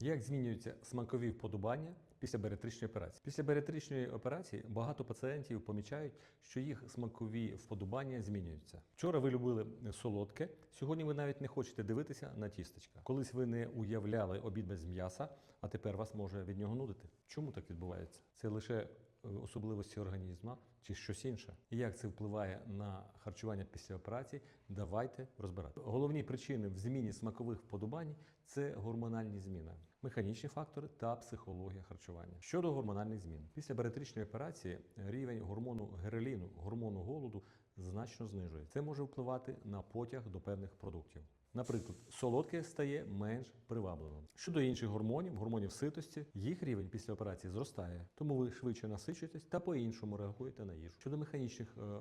Як змінюються смакові вподобання після баріатричної операції? Після баріатричної операції багато пацієнтів помічають, що їх смакові вподобання змінюються. Вчора ви любили солодке, сьогодні ви навіть не хочете дивитися на тістечка. Колись ви не уявляли обід без м'яса, а тепер вас може від нього нудити. Чому так відбувається? Це лише особливості організму чи щось інше. І як це впливає на харчування після операції, давайте розбирати. Головні причини в зміні смакових вподобань це гормональні зміни, механічні фактори та психологія харчування. Щодо гормональних змін, після баріатричної операції рівень гормону гереліну, гормону голоду значно знижує. Це може впливати на потяг до певних продуктів. Наприклад, солодке стає менш привабливим. Щодо інших гормонів, гормонів ситості, їх рівень після операції зростає, тому ви швидше насичуєтесь та по-іншому реагуєте на їжу. Щодо механічних е,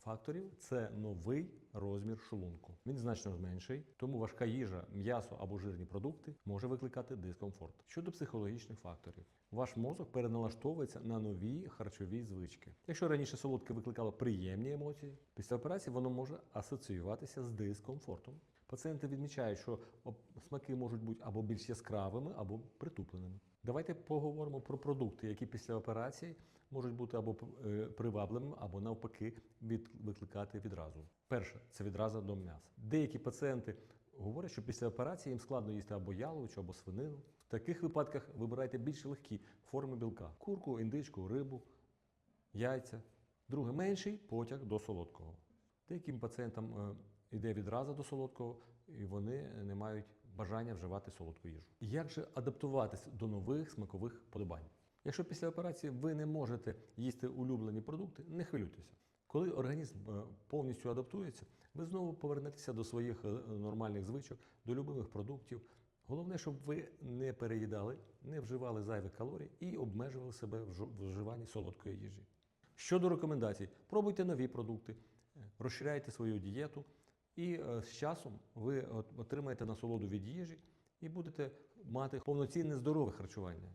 факторів, це новий розмір шлунку. Він значно менший, тому важка їжа, м'ясо або жирні продукти може викликати дискомфорт. Щодо психологічних факторів, ваш мозок переналаштовується на нові харчові звички. Якщо раніше солодке викликало приємні емоції, після операції воно може асоціюватися з дискомфортом. Пацієнти відмічають, що смаки можуть бути або більш яскравими, або притупленими. Давайте поговоримо про продукти, які після операції можуть бути або е, привабливими, або навпаки від, викликати відразу. Перше це відразу до м'яса. Деякі пацієнти говорять, що після операції їм складно їсти або яловичу, або свинину. В таких випадках вибирайте більш легкі форми білка: курку, індичку, рибу, яйця. Друге, менший потяг до солодкого. Деяким пацієнтам е, йде відразу до солодкого, і вони не мають бажання вживати солодку їжу. Як же адаптуватись до нових смакових подобань? Якщо після операції ви не можете їсти улюблені продукти, не хвилюйтеся. Коли організм е, повністю адаптується, ви знову повернетеся до своїх е, нормальних звичок, до любимих продуктів. Головне, щоб ви не переїдали, не вживали зайвих калорій і обмежували себе в вживанні солодкої їжі. Щодо рекомендацій, пробуйте нові продукти, розширяйте свою дієту, і е, з часом ви отримаєте насолоду від їжі і будете мати повноцінне здорове харчування.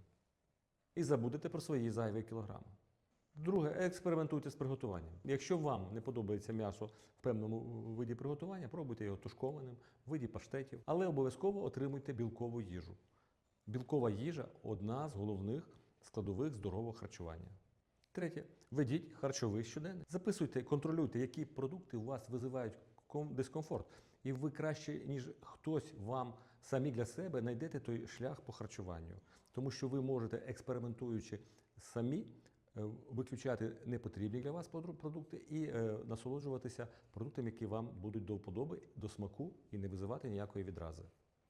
І забудете про свої зайві кілограми. Друге, експериментуйте з приготуванням. Якщо вам не подобається м'ясо в певному виді приготування, пробуйте його тушкованим, в виді паштетів, але обов'язково отримуйте білкову їжу. Білкова їжа одна з головних складових здорового харчування. Третє, ведіть харчовий щоденник. Записуйте, контролюйте, які продукти у вас визивають дискомфорт. І ви краще, ніж хтось вам самі для себе знайдете той шлях по харчуванню. Тому що ви можете, експериментуючи самі, е, виключати непотрібні для вас продукти і е, насолоджуватися продуктами, які вам будуть до вподоби, до смаку і не визивати ніякої відрази.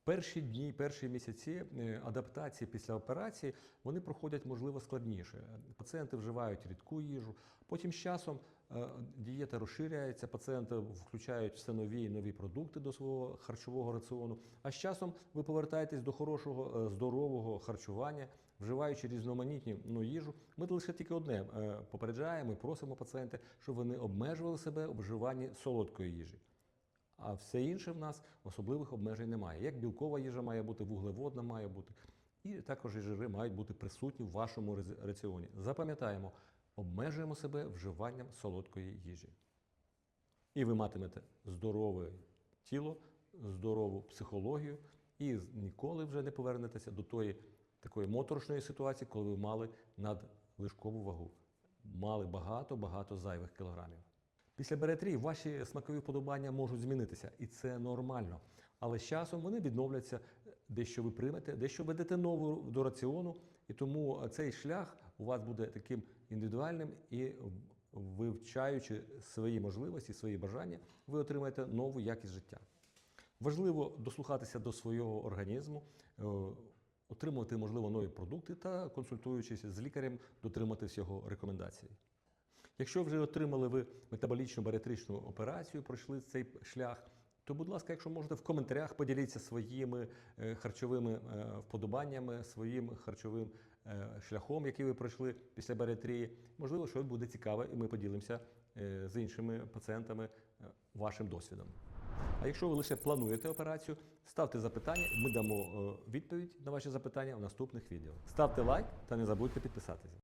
Перші дні, перші місяці е, адаптації після операції вони проходять можливо складніше. Пацієнти вживають рідку їжу. Потім з часом е, дієта розширяється, пацієнти включають все нові і нові продукти до свого харчового раціону. А з часом ви повертаєтесь до хорошого е, здорового харчування, вживаючи різноманітні ну, їжу. Ми лише тільки одне попереджаємо і просимо пацієнти, щоб вони обмежували себе у вживанні солодкої їжі. А все інше в нас особливих обмежень немає. Як білкова їжа має бути, вуглеводна має бути, і також і жири мають бути присутні в вашому раціоні. Запам'ятаємо, обмежуємо себе вживанням солодкої їжі. І ви матимете здорове тіло, здорову психологію, і ніколи вже не повернетеся до тої такої моторошної ситуації, коли ви мали надлишкову вагу, мали багато-багато зайвих кілограмів. Після баріатрії ваші смакові вподобання можуть змінитися, і це нормально. Але з часом вони відновляться, дещо ви приймете, дещо ведете нову до раціону, і тому цей шлях у вас буде таким індивідуальним і вивчаючи свої можливості, свої бажання, ви отримаєте нову якість життя. Важливо дослухатися до свого організму, е, отримувати, можливо, нові продукти та, консультуючись з лікарем, дотриматися його рекомендацій. Якщо вже отримали ви метаболічну баріатричну операцію, пройшли цей шлях, то, будь ласка, якщо можете в коментарях поділіться своїми е, харчовими е, вподобаннями, своїм харчовим е, шляхом, який ви пройшли після баріатрії. Можливо, щось буде цікаве, і ми поділимося з іншими пацієнтами вашим досвідом. А якщо ви лише плануєте операцію, ставте запитання, ми дамо відповідь на ваші запитання в наступних відео. Ставте лайк та не забудьте підписатися.